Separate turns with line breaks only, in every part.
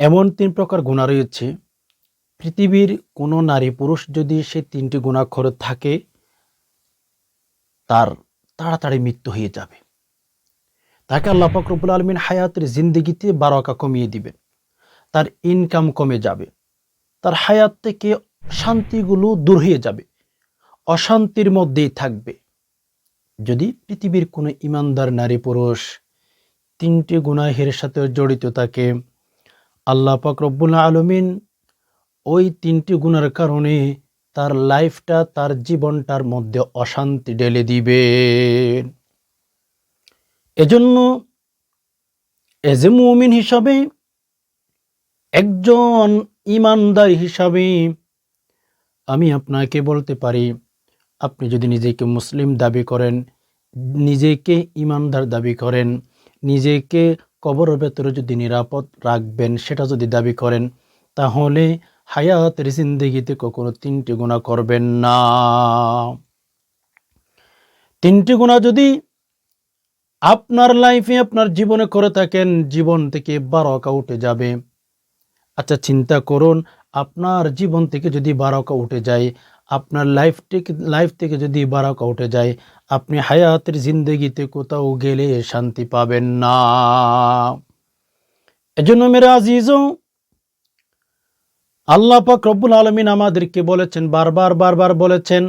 এমন তিন প্রকার গুণা রয়েছে। পৃথিবীর কোনো নারী পুরুষ যদি সে তিনটি গুণাক্ষর থাকে, তার তাড়াতাড়ি মৃত্যু হয়ে যাবে। তাকে আল্লাহ ফকরবুল আলমিন হায়াতের জিন্দিগিতে বারোকা কমিয়ে দিবেন। তার ইনকাম কমে যাবে। তার হায়াত থেকে শান্তিগুলো দূর হয়ে যাবে। অশান্তির মধ্যেই থাকবে। যদি পৃথিবীর কোনো ইমানদার নারী পুরুষ তিনটি গুনাহের সাথে জড়িত থাকে আল্লাহ পাক রব্বুল আলমিন ওই তিনটি গুণের কারণে তার লাইফটা, তার জীবনটার মধ্যে অশান্তি ঢেলে দিবে এজন্য এজ এ মুমিন হিসাবে, একজন ইমানদার হিসাবে আমি আপনাকে বলতে পারি, আপনি যদি নিজেকে মুসলিম দাবি করেন, নিজেকে ইমানদার দাবি করেন, নিজেকে কবরের ভেতরে যদি নিরাপদ রাখবেন, সেটা যদি দাবি করেন, তাহলে হায়াতের জিন্দগিতে কখনো তিনটি গুণা করবেন না। তিনটি গুণা যদি আপনার লাইফে আপনার জীবনে করে থাকেন, জীবন থেকে বারকা উঠে যাবে। আচ্ছা চিন্তা করুন, আপনার জীবন থেকে যদি বারকা উঠে যায় আপনার লাইফ থেকে লাইফ থেকে যদি বারকা উঠে যায়, আপনি হায়াতের জিন্দগিতে কোথাও গেলে শান্তি পাবেন না। এজন্য মেরা আজিজও আল্লাহ পাক রব্বুল আলমিন আমাদেরকে বলেছেন, বারবার বারবার বলেছেন,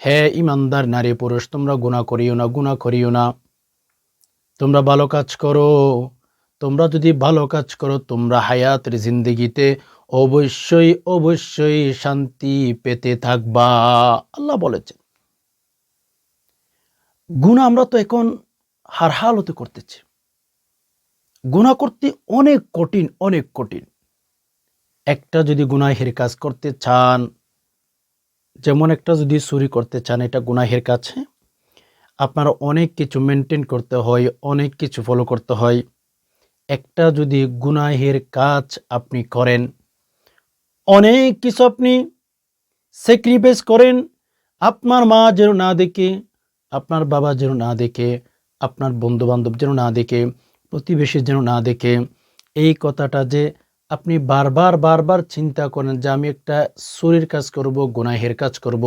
হে ইমানদার নারী পুরুষ, তোমরা গুণা করিও না গুণা করিও না। তোমরা ভালো কাজ করো, তোমরা যদি ভালো কাজ করো, তোমরা হায়াতের জিন্দগিতে অবশ্যই অবশ্যই শান্তি পেতে থাকবা, আল্লাহ বলেছেন। গুণা আমরা তো এখন হার হালতে করতেছি। গুণা করতে অনেক কঠিন অনেক কঠিন। একটা যদি গুনাহের কাজ করতে চান, যেমন একটা যদি চুরি করতে চান, এটা গুনাহের কাছে, আপনার অনেক কিছু মেনটেন করতে হয়, অনেক কিছু ফলো করতে হয়। একটা যদি গুনাহের কাজ আপনি করেন অনেক কিছু আপনি স্যাক্রিফাইস করেন, আপনার মা যেন না দেখে, আপনার বাবা যেন না দেখে, আপনার বন্ধু বান্ধব যেন না দেখে, প্রতিবেশী যেন না দেখে। এই কথাটা যে আপনি বারবার বারবার চিন্তা করেন যে আমি একটা চুরির কাজ করব, গুনাহের কাজ করব,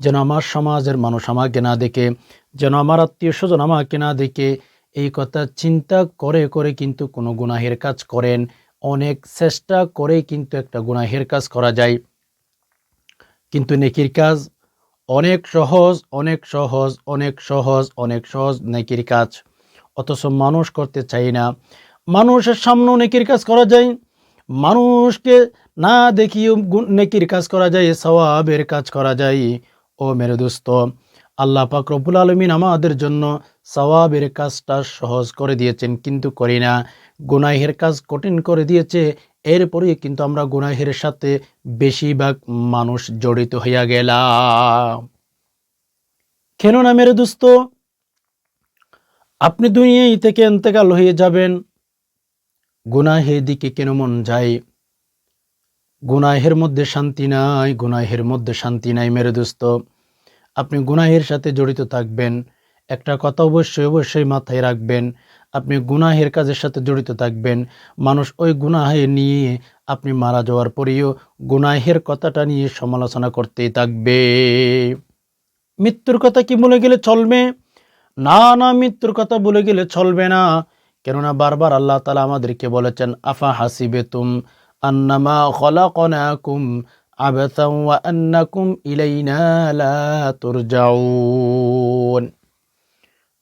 যেন আমার সমাজের মানুষ আমাকে না দেখে, যেন আমার আত্মীয় স্বজন আমাকে না দেখে, এই কথা চিন্তা করে করে কিন্তু কোনো গুনাহের কাজ করেন। অনেক চেষ্টা করে কিন্তু একটা গুনাহের কাজ করা যায়। কিন্তু নেকির কাজ অনেক সহজ অনেক সহজ অনেক সহজ অনেক সহজ নেকির কাজ। অথচ মানুষ করতে চাই না। মানুষের সামনেও নেকির কাজ করা যায়। মানুষকে না দেখিও নেকির কাজ করা যায়, সওয়াবের কাজ করা যায়। ও মেরে দোস্ত, আল্লাহ পাক রব্বুল আলমিন আমাদের জন্য সওয়াবের কাজটা সহজ করে দিয়েছেন, কিন্তু করি না। গুনাহের কাজ কঠিন করে দিয়েছে। এরপরে কিন্তু আমরা গুনাহের সাথে বেশিরভাগ মানুষ জড়িত হইয়া গেলাম। কেননা মেরে দোস্ত? আপনি দুনিয়ায় থেকে এন্তেকাল হয়ে যাবেন। গুনাহের দিকে কেন মন যায়? গুনাহের মধ্যে শান্তি নাই, গুনাহের মধ্যে শান্তি নাই মেরে দোস্ত। আপনি গুনাহের সাথে জড়িত থাকবেন। একটা কথা অবশ্যই অবশ্যই মাথায় রাখবেন। আপনি গুনাহের কাজের সাথে জড়িত থাকবেন। মানুষ ওই গুনাহে নিয়ে আপনি মারা যাওয়ার পরেও গুনাহের কথাটা নিয়ে সমালোচনা করতেই থাকবে। মৃত্যুর কথা কি বলে গেলে চলবে? না না, মৃত্যুর কথা বলে গেলে চলবে না। কেননা বারবার আল্লাহ তালা আমাদেরকে বলেছেন, আফা হাসিবে তুম আন্নামা আন্নাকুম ইলাইনা লা তুরজাউন।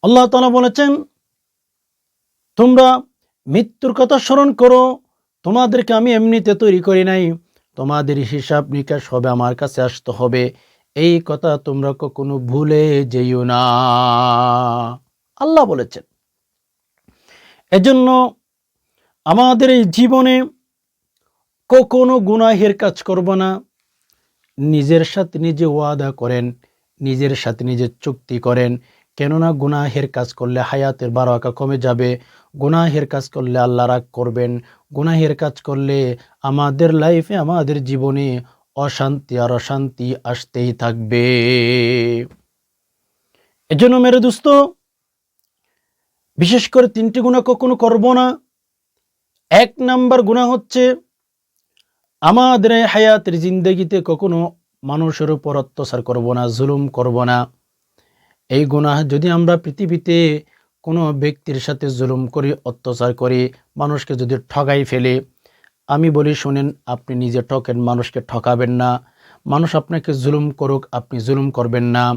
আল্লাহ তালা বলেছেন, তোমরা মৃত্যুর কথা স্মরণ করো, তোমাদেরকে আমি এমনিতে তৈরি করি নাই। তোমাদের হিসাব নিকাশ হবে, আমার কাছে আসতে হবে। এই কথা তোমরা কখনো ভুলে যেও না। আল্লাহ বলেছেন। এজন্য আমাদের এই জীবনে কখনো গুনাহের কাজ করব না। নিজের সাথে নিজে ওয়াদা করেন, নিজের সাথে নিজে চুক্তি করেন কেননা গুনাহের কাজ করলে হায়াতের বারো বারোয়াকা কমে যাবে। গুনাহের কাজ করলে আল্লাহ রাগ করবেন। গুনাহের কাজ করলে আমাদের লাইফে আমাদের জীবনে অশান্তি আর অশান্তি আসতেই থাকবে। এজন্য মেরে দোস্ত, বিশেষ করে তিনটি গুণা কখনো করব না। এক নাম্বার গুণা হচ্ছে, আমাদের হায়াতের জিন্দগিতে কখনো মানুষের উপর অত্যাচার করব না, জুলুম করব না। এই গুণা যদি আমরা পৃথিবীতে কোনো ব্যক্তির সাথে জুলুম করি, অত্যাচার করি, মানুষকে যদি ঠগাই ফেলে, আমি বলি, শুনেন, আপনি নিজে ঠকেন, মানুষকে ঠকাবেন না। মানুষ আপনাকে জুলুম করুক, আপনি জুলুম করবেন না।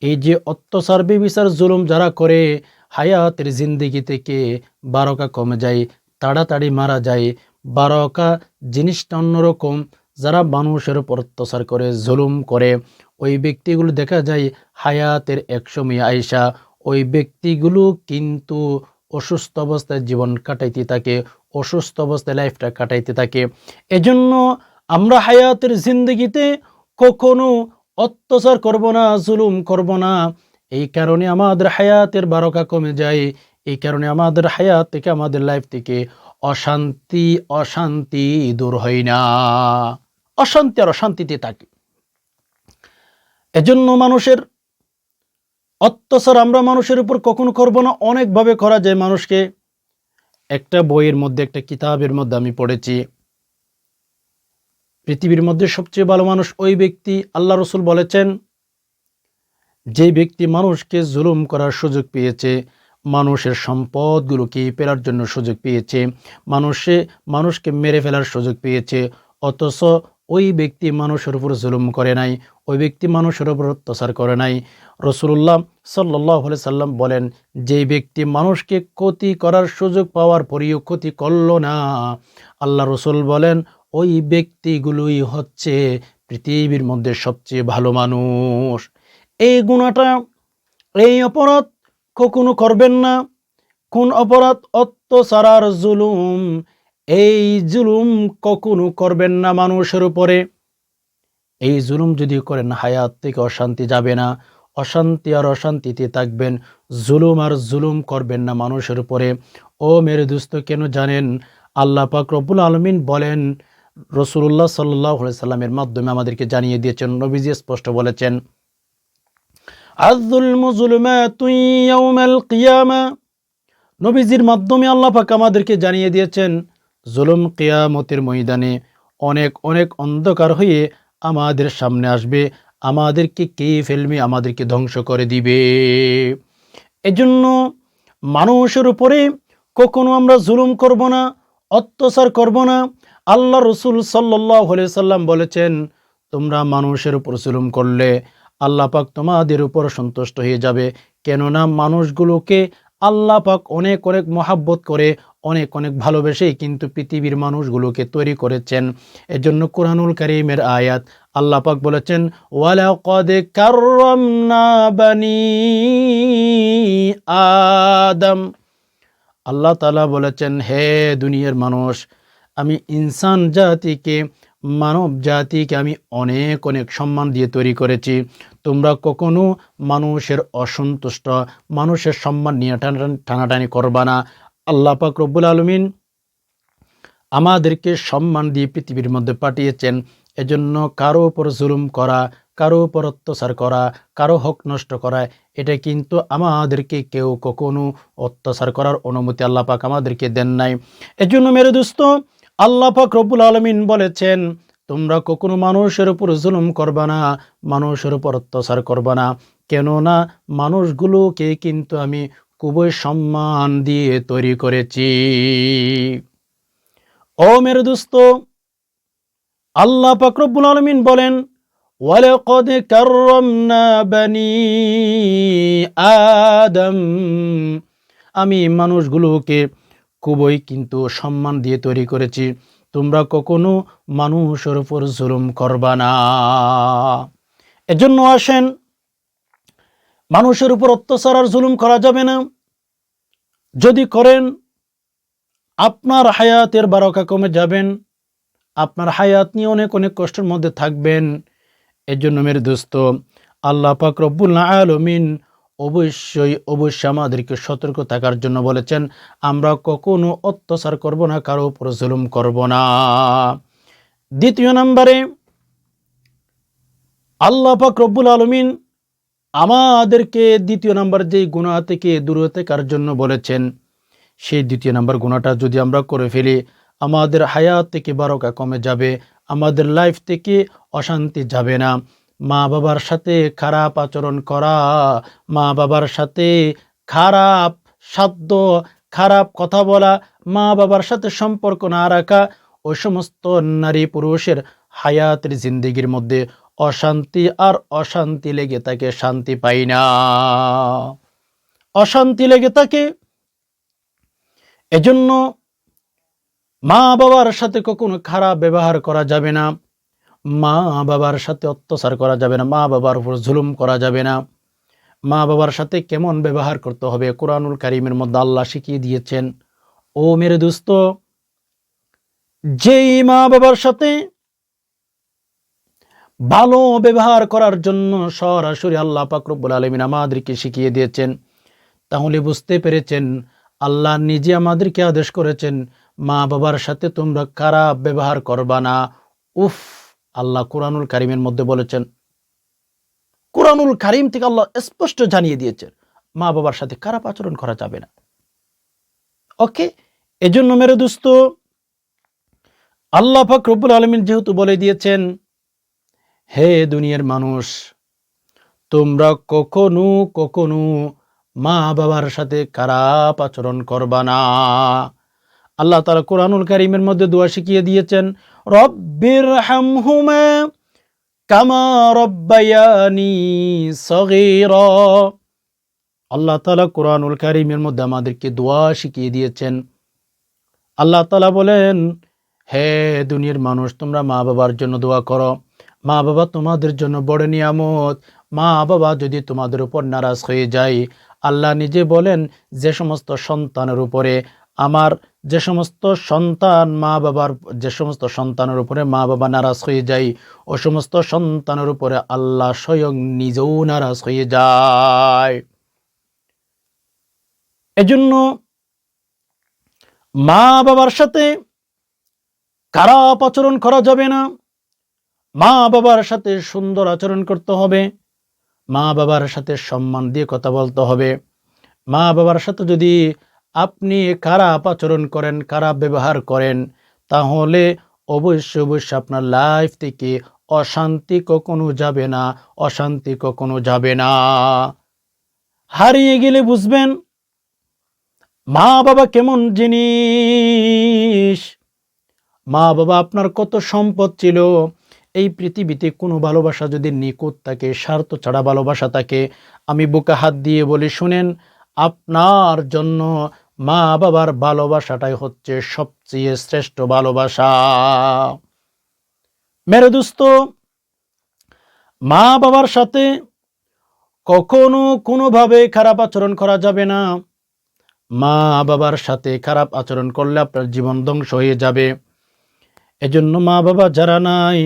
এই যে অত্যাচার, বেবিচার, জুলুম যারা করে, হায়াতের জিন্দিগি থেকে বারকা কমে যায়, তাড়াতাড়ি মারা যায়। বারকা জিনিসটা অন্যরকম। যারা মানুষের উপর অত্যাচার করে, জুলুম করে ওই ব্যক্তিগুলো দেখা যায় হায়াতের একসময় আয়সা ওই ব্যক্তিগুলো কিন্তু অসুস্থ অবস্থায় জীবন কাটাইতে থাকে, অসুস্থ অবস্থায় লাইফটা কাটাইতে থাকে। এজন্য আমরা হায়াতের জিন্দগিতে কখনো অত্যাচার করব না, জুলুম করব না। এই কারণে আমাদের হায়াতের বারকা কমে যায়, এই কারণে আমাদের হায়াত থেকে, আমাদের লাইফ থেকে অশান্তি অশান্তি দূর হয় না। অশান্তি আর অশান্তিতে থাকে। এজন্য মানুষের অত্যাচার আমরা মানুষের উপর কখনো করব না। অনেকভাবে করা যায় মানুষকে। একটা বইয়ের মধ্যে, একটা কিতাবের মধ্যে আমি পড়েছি। পৃথিবীর মধ্যে সবচেয়ে ভালো মানুষ ওই ব্যক্তি, আল্লাহ রসুল বলেছেন, যে ব্যক্তি মানুষকে জুলুম করার সুযোগ পেয়েছে, মানুষের সম্পদগুলোকে পেলার জন্য সুযোগ পেয়েছে, মানুষে, মানুষকে মেরে ফেলার সুযোগ পেয়েছে, অথচ ওই ব্যক্তি মানুষের উপর জুলুম করে নাই, ওই ব্যক্তি মানুষের উপর অত্যাচার করে নাই। রসুল্লাহ সাল্লাহ সাল্লাম বলেন যে ব্যক্তি মানুষকে ক্ষতি করার সুযোগ পাওয়ার পরেও ক্ষতি করল না। আল্লাহ রসুল বলেন, ওই ব্যক্তিগুলোই হচ্ছে পৃথিবীর মধ্যে সবচেয়ে ভালো মানুষ। এই গুণাটা, এই অপরাধ কখনো করবেন না। কোন অপরাধ? অত্যাচার জুলুম। এই জুলুম কখনো করবেন না মানুষের উপরে। এই জুলুম যদি করেন, হায়াত থেকে অশান্তি যাবে না। অশান্তি আর অশান্তিতে থাকবেন। জুলুম আর জুলুম করবেন না মানুষের উপরে। ও মেরে দুস্থ কেন জানেন? আল্লাহ পাক রব্বুল আলমিন বলেন রসুল্লাহ সাল্লাহ সাল্লামের মাধ্যমে আমাদেরকে জানিয়ে দিয়েছেন, নবীজি স্পষ্ট বলেছেন নবীজির মাধ্যমে আল্লাহ পাক আমাদেরকে জানিয়ে দিয়েছেন জুলুম কিয়ামতের ময়দানে অনেক অনেক অন্ধকার হয়ে আমাদের সামনে আসবে। আমাদেরকে কে ফেলবে? আমাদেরকে ধ্বংস করে দিবে। এজন্য মানুষের উপরে কখনো আমরা জুলুম করব না, অত্যাচার করব না। আল্লাহ রসুল সাল্লাহ সাল্লাম বলেছেন, তোমরা মানুষের উপর জুলুম করলে আল্লাহ পাক তোমাদের উপর সন্তুষ্ট হয়ে যাবে। কেননা মানুষগুলোকে আল্লাহ পাক অনেক অনেক মহাব্বত করে অনেক অনেক ভালোবেসেই কিন্তু পৃথিবীর মানুষগুলোকে তৈরি করেছেন। এজন্য কোরআনুল করিমের আয়াত আল্লাহ পাক বলেছেন, ওয়ালাকাদ কাররামনা আদম। আল্লাহ তালা বলেছেন, হে দুনিয়ার মানুষ, আমি ইনসান জাতিকে, মানব জাতিকে আমি অনেক অনেক সম্মান দিয়ে তৈরি করেছি। তোমরা কখনো মানুষের অসন্তুষ্ট, মানুষের সম্মান নিয়ে টানাটানি করবা না। আল্লাহ পাক রব্বুল আলমিন আমাদেরকে সম্মান দিয়ে পৃথিবীর মধ্যে পাঠিয়েছেন। এজন্য কারও উপর জুলুম করা, কারও উপর অত্যাচার করা, কারও হক নষ্ট করা, এটা কিন্তু আমাদেরকে কেউ কখনো অত্যাচার করার অনুমতি আল্লাহ পাক আমাদেরকে দেন নাই। এজন্য মেরে দোস্ত, আল্লাহ পাক রব্বুল আলমিন বলেছেন, তোমরা কখনো মানুষের উপর জুলুম করবা না, মানুষের উপর অত্যাচার করবা না। কেননা মানুষগুলোকে কিন্তু আমি খুবই সম্মান দিয়ে তৈরি করেছি। ও মেরে দোস্ত, আল্লাহ পাকরবুল আলমিন বলেন, ওয়ালাকাদ কাররামনা বানি আদম। আমি মানুষগুলোকে খুবই কিন্তু সম্মান দিয়ে তৈরি করেছি। তোমরা কখনো মানুষের উপর জুলুম করবা না। এজন্য আসেন মানুষের উপর অত্যাচার আর জুলুম করা যাবে না। যদি করেন, আপনার হায়াতের বারকা কমে যাবেন। আপনার হায়াত নিয়ে অনেক অনেক কষ্টের মধ্যে থাকবেন। এর জন্য মেরে দোস্ত, আল্লাহ পাক রব্বুল আলমিন অবশ্যই অবশ্যই আমাদেরকে সতর্ক থাকার জন্য বলেছেন, আমরা কখনো অত্যাচার করব না, কারও উপর জুলুম করব না। দ্বিতীয় নম্বরে, আল্লাহ পাক রব্বুল আলমিন আমাদেরকে দ্বিতীয় নাম্বার যেই গুণা থেকে দূরে থাকার জন্য বলেছেন, সেই দ্বিতীয় নাম্বার গুণাটা যদি আমরা করে ফেলি, আমাদের হায়াত থেকে বারকা কমে যাবে, আমাদের লাইফ থেকে অশান্তি যাবে না। মা বাবার সাথে খারাপ আচরণ করা, মা বাবার সাথে খারাপ সাধ্য, খারাপ কথা বলা, মা বাবার সাথে সম্পর্ক না রাখা, ওই সমস্ত নারী পুরুষের হায়াতের জিন্দিগির মধ্যে অশান্তি আর অশান্তি লেগে তাকে শান্তি পাই না। অশান্তি লেগে থাকে এজন্য মা বাবার সাথে কখনো খারাপ ব্যবহার করা যাবে না। মা বাবার সাথে অত্যাচার করা যাবে না। মা বাবার উপর জুলুম করা যাবে না। মা বাবার সাথে কেমন ব্যবহার করতে হবে? কোরআনুল কারিমের মধ্যে আল্লাহ শিখিয়ে দিয়েছেন, ও মেরে দোস্ত, যেই মা বাবার সাথে ভালো ব্যবহার করার জন্য সরাসরি আল্লাহ পাকরবুল আলমিন আমাদেরকে শিখিয়ে দিয়েছেন। তাহলে বুঝতে পেরেছেন, আল্লাহ নিজে আমাদেরকে আদেশ করেছেন, মা বাবার সাথে তোমরা খারাপ ব্যবহার করবা না। উফ, আল্লাহ কোরআনুল কারিমের মধ্যে বলেছেন। কোরআনুল কারিম থেকে আল্লাহ স্পষ্ট জানিয়ে দিয়েছেন, মা বাবার সাথে খারাপ আচরণ করা যাবে না। ওকে, এজন্য মেরে দোস্ত, আল্লাহ পাক আলমিন যেহেতু বলে দিয়েছেন হে দুনিয়ার মানুষ, তোমরা কখনো কখনো মা বাবার সাথে খারাপ আচরণ করবা না। আল্লাহ তালা কোরআনুল কারিমের মধ্যে দোয়া শিখিয়ে দিয়েছেন, রব্বির হামহুমা কামা রব্বায়ানি সগীর। আল্লাহ তালা কোরআনুল কারিমের মধ্যে আমাদেরকে দোয়া শিখিয়ে দিয়েছেন। আল্লাহ তালা বলেন, হে দুনিয়ার মানুষ, তোমরা মা বাবার জন্য দোয়া করো। মা বাবা তোমাদের জন্য বড় নিয়ামত। মা বাবা যদি তোমাদের উপর নারাজ হয়ে যায়, আল্লাহ নিজে বলেন, যে সমস্ত সন্তানের উপরে আমার, যে সমস্ত সন্তান মা বাবার, যে সমস্ত সন্তানের উপরে মা বাবা নারাজ হয়ে যায়, ও সমস্ত সন্তানের উপরে আল্লাহ স্বয়ং নিজেও নারাজ হয়ে যায়। এজন্য মা বাবার সাথে খারাপ আচরণ করা যাবে না। মা বাবার সাথে সুন্দর আচরণ করতে হবে। মা বাবার সাথে সম্মান দিয়ে কথা বলতে হবে। মা বাবার সাথে যদি আপনি খারাপ আচরণ করেন, খারাপ ব্যবহার করেন, তাহলে অবশ্যই অবশ্যই আপনার লাইফ থেকে অশান্তি কখনো যাবে না, অশান্তি কখনো যাবে না। হারিয়ে গেলে বুঝবেন, মা বাবা কেমন জিনিস? মা বাবা আপনার কত সম্পদ ছিল? এই পৃথিবীতে কোনো ভালোবাসা যদি নিকুত থাকে, স্বার্থ ছাড়া ভালোবাসা থাকে, আমি বুকে হাত দিয়ে বলি, শুনেন, আপনার জন্য মা বাবার ভালোবাসাটাই হচ্ছে সবচেয়ে শ্রেষ্ঠ ভালোবাসা। মেরে দোস্ত মা বাবার সাথে কখনো কোনোভাবে খারাপ আচরণ করা যাবে না। মা বাবার সাথে খারাপ আচরণ করলে আপনার জীবন ধ্বংস হয়ে যাবে। এজন্য মা বাবা যারা নাই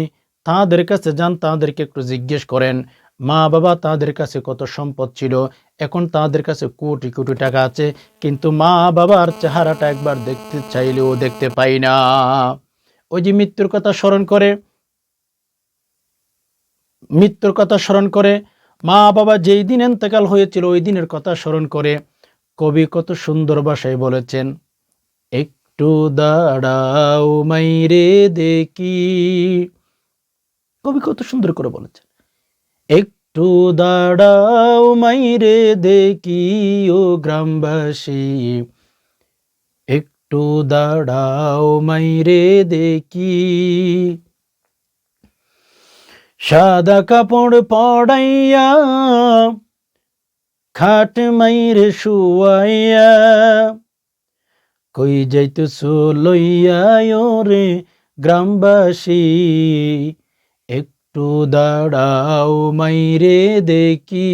তাদের কাছে যান, তাদেরকে একটু জিজ্ঞেস করেন, মা বাবা, তাদের কাছে কত সম্পদ ছিল? এখন তাদের কাছে কোটি কোটি টাকা আছে, কিন্তু মা বাবার চেহারাটা একবার দেখতে চাইলেও দেখতে পাই না। ওই যে মৃত্যুর কথা স্মরণ করে, মৃত্যুর কথা স্মরণ করে, মা বাবা যেই দিন এন্তেকাল হয়েছিল, ওই দিনের কথা স্মরণ করে, কবি কত সুন্দর ভাষায় বলেছেন, একটু দাঁড়াও মাইরে দেখি কবি কত সুন্দর করে বলেছেন। একটু দাঁড়াও মাইরে দেখি ও গ্রামবাসী। একটু দাঁড়াও মাইরে দেখি। সাদা কাপড় পড়াইয়া, খাট মাইরে শুয়াইয়া, কই যাইতেছ লইয়া রে গ্রামবাসী। একটু দাঁড়াও মাইরে দেখি।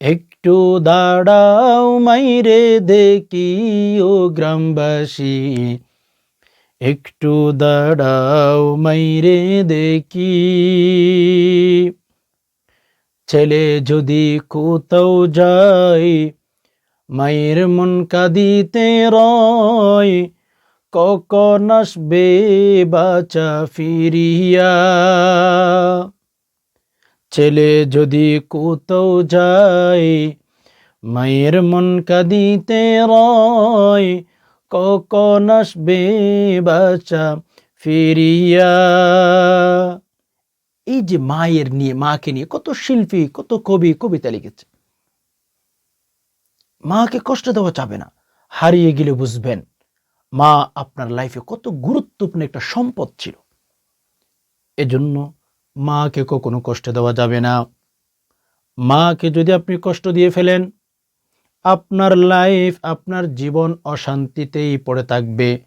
একটু দাঁড়াও মাইরে দেখি ও গ্রামবাসী। একটু দাঁড়াও মাইরে দেখি। ছেলে যদি কোথাও যায়, মায়ের মন কাঁদিতে রয় কখন আসবে বাচা ফিরিয়া। ছেলে যদি কোথাও যায়, মায়ের মন কাঁদিতে রয় কখন আসবে বাচ্চা ফিরিয়া। এই যে মায়ের নিয়ে, মাকে নিয়ে কত শিল্পী, কত কবি, কবিতা লিখেছে। মাকে কষ্ট দেওয়া যাবে না, হারিয়ে গেলে বুঝবেন। মা, আপনার লাইফে কত গুরুত্বপূর্ণ একটা সম্পদ ছিল। এজন্য মাকে কখনো কষ্ট দেওয়া যাবে না। মাকে যদি আপনি কষ্ট দিয়ে ফেলেন, আপনার লাইফ আপনার জীবন অশান্তিতেই পড়ে থাকবে।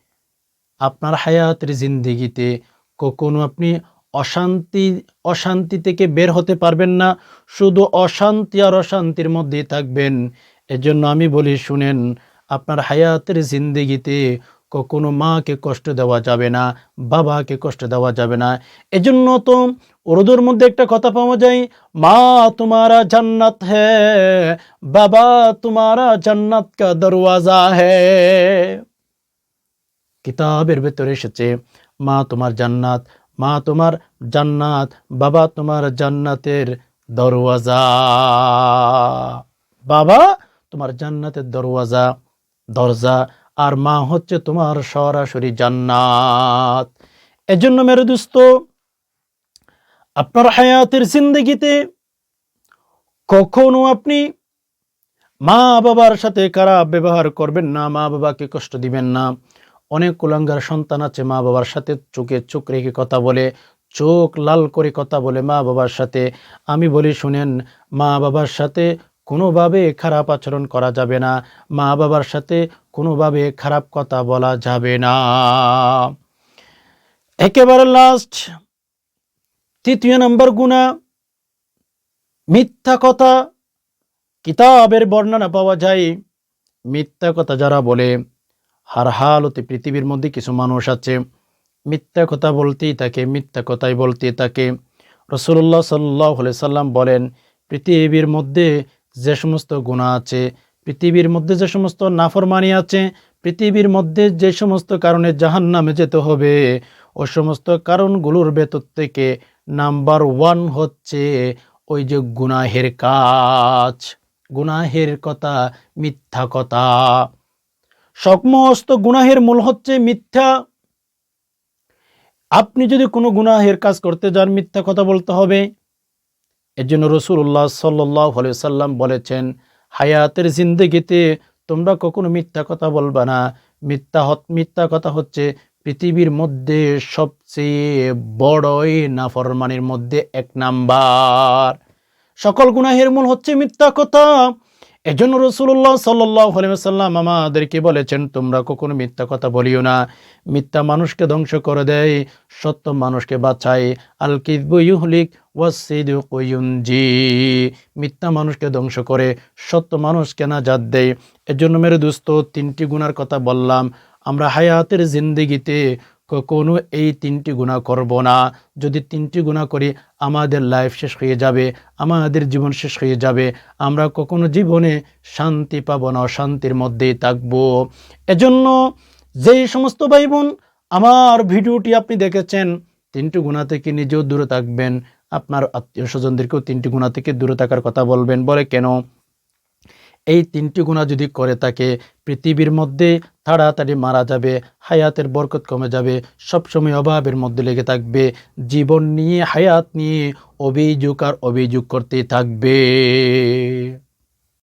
আপনার হায়াতের জিন্দিগিতে কখনো আপনি অশান্তি অশান্তি থেকে বের হতে পারবেন না। শুধু অশান্তি আর অশান্তির মধ্যেই থাকবেন। এজন্য আমি বলি, শুনেন, আপনার হায়াতের জিন্দিগিতে কখনো মাকে কষ্ট দেওয়া যাবে না, বাবাকে কষ্ট দেওয়া যাবে না। এজন্য তো উর্দুর মধ্যে একটা কথা পাওয়া যায়, মা তোমারা জান্নাত হ্যাঁ বাবা তোমারা জান্নাত কা দরওয়াজা হ্যাঁ কিতাবের ভেতরে এসেছে, মা তোমার জান্নাত, মা তোমার জান্নাত, বাবা তোমার জান্নাতের দরওয়াজা। বাবা তোমার জান্নাতের দরওয়াজা, দরজা আর মা হচ্ছে তোমার সরাসরি জান্নাত। এজন্য মেরে দোস্ত আপনার হায়াতের জিন্দগিতে কখনো আপনি মা বাবার সাথে খারাপ ব্যবহার করবেন না, মা বাবাকে কষ্ট দিবেন না। অনেক কুলাঙ্গার সন্তান আছে মা বাবার সাথে চোখে চোখ রেখে কথা বলে, চোখ লাল করে কথা বলে মা বাবার সাথে। আমি বলি, শুনেন, মা বাবার সাথে কোনোভাবে খারাপ আচরণ করা যাবে না। মা বাবার সাথে কোনোভাবে খারাপ কথা বলা যাবে না। একেবারে লাস্ট তৃতীয় নম্বর গুণা, মিথ্যা কথা, কিতাবের বর্ণনা পাওয়া যায়। মিথ্যা কথা যারা বলে, হার হালতে পৃথিবীর মধ্যে কিছু মানুষ আছে, মিথ্যা কথা বলতেই থাকে, মিথ্যা কথাই বলতে থাকে। রসুল্লাহ সাল্লাহ সাল্লাম বলেন, পৃথিবীর মধ্যে যে সমস্ত গুণা আছে পৃথিবীর মধ্যে যে সমস্ত নাফরমানি আছে, পৃথিবীর মধ্যে যে সমস্ত কারণে জাহান নামে যেতে হবে, ও সমস্ত কারণগুলোর ভেতর থেকে নাম্বার ওয়ান হচ্ছে ওই যে গুনাহের কাজ। গুনাহের কথা, মিথ্যা কথা। সমস্ত গুনাহের মূল হচ্ছে মিথ্যা। আপনি যদি কোনো গুনাহের কাজ করতে যান, মিথ্যা কথা বলতে হবে। এর জন্য রসুল্লাহ সাল্লাহ সাল্লাম বলেছেন হায়াতের জিন্দগিতে তোমরা কখনো মিথ্যা কথা বলবা না। মিথ্যা মিথ্যা কথা হচ্ছে পৃথিবীর মধ্যে সবচেয়ে বড়ই নাফরমানির মধ্যে এক নাম্বার। সকল গুনাহের মূল হচ্ছে মিথ্যা কথা। এজন্য রসুল্লাহ সাল্লাম আমাদেরকে বলেছেন, তোমরা কখনো মিথ্যা কথা বলিও না। মিথ্যা মানুষকে ধ্বংস করে দেয়, সত্য মানুষকে বাঁচায়। আল কিদবুলিক ওয়াসিদুজি মিথ্যা মানুষকে ধ্বংস করে, সত্য মানুষকে না জাত দেয়। এজন্য মেরে দুস্থ তিনটি গুণার কথা বললাম। আমরা হায়াতের জিন্দিগিতে কোনো এই তিনটি গুণা করব না। যদি তিনটি গুণা করি, আমাদের লাইফ শেষ হয়ে যাবে, আমাদের জীবন শেষ হয়ে যাবে। আমরা কখনো জীবনে শান্তি পাবো না, অশান্তির মধ্যেই থাকব। এজন্য যেই সমস্ত ভাই বোন আমার ভিডিওটি আপনি দেখেছেন, তিনটি গুণা থেকে নিজেও দূরে থাকবেন। আপনার আত্মীয় স্বজনদেরকেও তিনটি গুণা থেকে দূরে থাকার কথা বলবেন। বলে কেন? এই তিনটি গুণা যদি করে থাকে পৃথিবীর মধ্যে তাড়াতাড়ি মারা যাবে, হায়াতের বরকত কমে যাবে, সবসময় অভাবের মধ্যে লেগে থাকবে, জীবন নিয়ে, হায়াত নিয়ে অভিযোগ আর অভিযোগ করতে থাকবে।